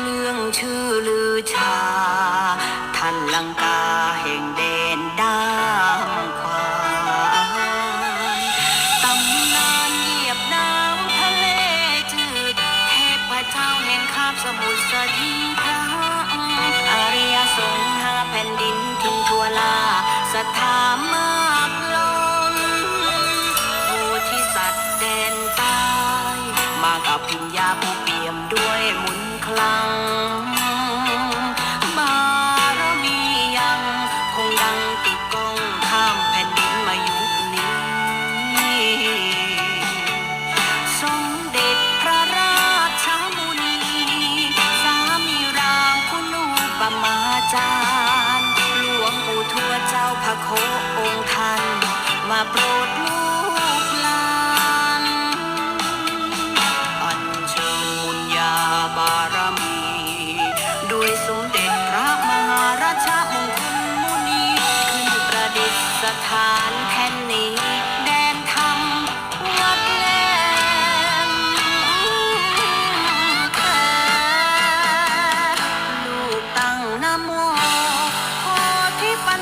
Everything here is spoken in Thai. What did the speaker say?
เรื่องชื่อลือชา ท่านลังกาแห่งเดนด้ามควานตำนานเหยียบน้ำทะเลจืดเทพเจ้าแห่งคาบสมุทรสถิงพระอริยสงฆ์หาแผ่นดินทิ้งทั่วลาสถาม กับพิญญาผู้เปี่ยมด้วยมุนคลัง บารมียังคงดังกึกก้องข้ามแผ่นดินมายุคนี้ สมเด็จพระราชมุนี สามีรามคุณูปมาจารย์ หลวงปู่ทวดเจ้าพระโคองค์ท่านมาโปรด ทาน